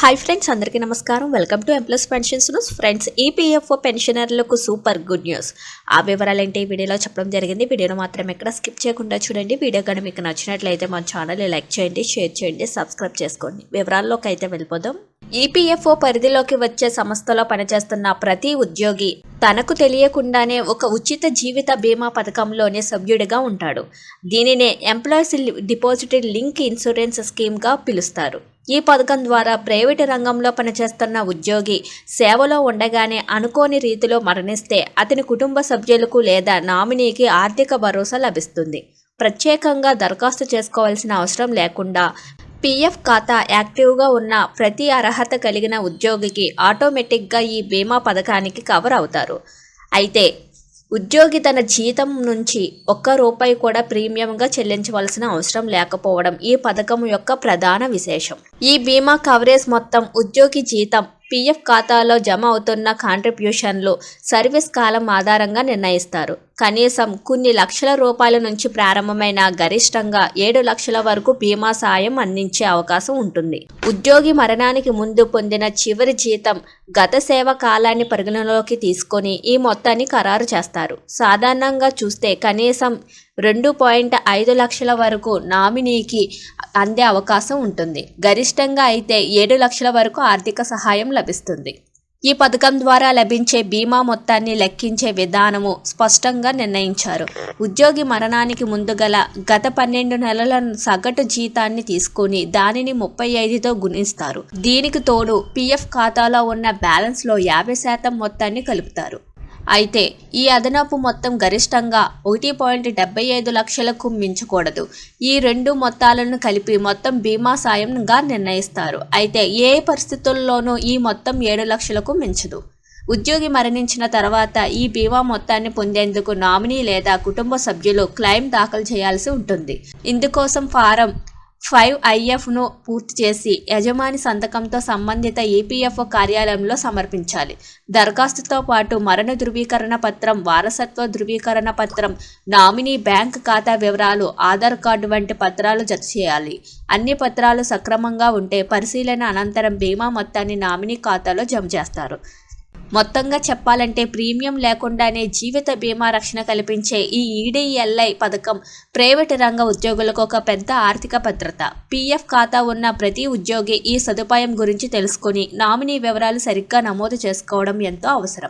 Hi friends అందరికీ నమస్కారం. Welcome to employees pensions news friends EPFO పెన్షనర్లకు సూపర్ గుడ్ న్యూస్ ఆ వివరాలు ఏంటి ఈ వీడియోలో చెప్పడం జరిగింది. వీడియోను మాత్రం ఎక్కడ స్కిప్ చేయకుండా చూడండి. వీడియో కానీ మీకు నచ్చినట్లయితే మా ఛానల్ లైక్ చేయండి షేర్ చేయండి సబ్స్క్రైబ్ చేసుకోండి. వివరాల్లోకి అయితే వెళ్ళిపోదాం. ఈపీఎఫ్ఓ పరిధిలోకి వచ్చే సంస్థలో పనిచేస్తున్న ప్రతి ఉద్యోగి తనకు తెలియకుండానే ఒక ఉచిత జీవిత బీమా పథకంలోనే సభ్యుడిగా ఉంటాడు. దీనినే ఎంప్లాయీస్ డిపాజిటరీ లింక్ ఇన్సూరెన్స్ స్కీమ్గా పిలుస్తారు. ఈ పథకం ద్వారా ప్రైవేటు రంగంలో పనిచేస్తున్న ఉద్యోగి సేవలో ఉండగానే అనుకోని రీతిలో మరణిస్తే అతని కుటుంబ సభ్యులకు లేదా నామినీకి ఆర్థిక భరోసా లభిస్తుంది. ప్రత్యేకంగా దరఖాస్తు చేసుకోవాల్సిన అవసరం లేకుండా పీఎఫ్ ఖాతా యాక్టివ్గా ఉన్న ప్రతి అర్హత కలిగిన ఉద్యోగికి ఆటోమేటిక్గా ఈ బీమా పథకానికి కవర్ అవుతారు. అయితే ఉద్యోగి తన జీతం నుంచి ఒక్క రూపాయి కూడా ప్రీమియంగా చెల్లించవలసిన అవసరం లేకపోవడం ఈ పథకం యొక్క ప్రధాన విశేషం. ఈ బీమా కవరేజ్ మొత్తం ఉద్యోగి జీతం పీఎఫ్ ఖాతాలో జమ అవుతున్న కాంట్రిబ్యూషన్లు సర్వీస్ కాలం ఆధారంగా నిర్ణయిస్తారు. కనీసం కొన్ని లక్షల రూపాయల నుంచి ప్రారంభమైన గరిష్టంగా ఏడు లక్షల వరకు బీమా సాయం అందించే అవకాశం ఉంటుంది. ఉద్యోగి మరణానికి ముందు పొందిన చివరి జీతం గత సేవ కాలాన్ని పరిగణలోకి తీసుకొని ఈ మొత్తాన్ని ఖరారు చేస్తారు. సాధారణంగా చూస్తే కనీసం రెండు పాయింట్ ఐదు లక్షల వరకు నామినీకి అందే అవకాశం ఉంటుంది. గరిష్టంగా అయితే ఏడు లక్షల వరకు ఆర్థిక సహాయం లభిస్తుంది. ఈ పథకం ద్వారా లభించే బీమా మొత్తాన్ని లెక్కించే విధానము స్పష్టంగా నిర్ణయించారు. ఉద్యోగి మరణానికి ముందు గల గత పన్నెండు నెలల సగటు జీతాన్ని తీసుకుని దానిని ముప్పై ఐదుతో గుణిస్తారు. దీనికి తోడు పీఎఫ్ ఖాతాలో ఉన్న బ్యాలెన్స్లో యాభై శాతం మొత్తాన్ని కలుపుతారు. అయితే ఈ అదనపు మొత్తం గరిష్టంగా ఒకటి పాయింట్ డెబ్బై ఐదు లక్షలకు మించకూడదు. ఈ రెండు మొత్తాలను కలిపి మొత్తం బీమా సాయంగా నిర్ణయిస్తారు. అయితే ఏ పరిస్థితుల్లోనూ ఈ మొత్తం ఏడు లక్షలకు మించదు. ఉద్యోగి మరణించిన తర్వాత ఈ బీమా మొత్తాన్ని పొందేందుకు నామినీ లేదా కుటుంబ సభ్యులు క్లెయిమ్ దాఖలు చేయాల్సి ఉంటుంది. ఇందుకోసం ఫారం ఫైవ్ ఐఎఫ్ను పూర్తి చేసి యజమాని సంతకంతో సంబంధిత ఈపీఎఫ్ఓ కార్యాలయంలో సమర్పించాలి. దరఖాస్తుతో పాటు మరణ ధృవీకరణ పత్రం వారసత్వ ధృవీకరణ పత్రం నామినీ బ్యాంక్ ఖాతా వివరాలు ఆధార్ కార్డు వంటి పత్రాలు జత చేయాలి. అన్ని పత్రాలు సక్రమంగా ఉంటే పరిశీలన అనంతరం బీమా మొత్తాన్ని నామినీ ఖాతాలో జమ చేస్తారు. మొత్తంగా చెప్పాలంటే ప్రీమియం లేకుండానే జీవిత బీమా రక్షణ కల్పించే ఈ ఈడీఎల్ఐ పథకం ప్రైవేటు రంగ ఉద్యోగులకు ఒక పెద్ద ఆర్థిక భద్రత. పీఎఫ్ ఖాతా ఉన్న ప్రతి ఉద్యోగి ఈ సదుపాయం గురించి తెలుసుకుని నామినీ వివరాలు సరిగ్గా నమోదు చేసుకోవడం ఎంతో అవసరం.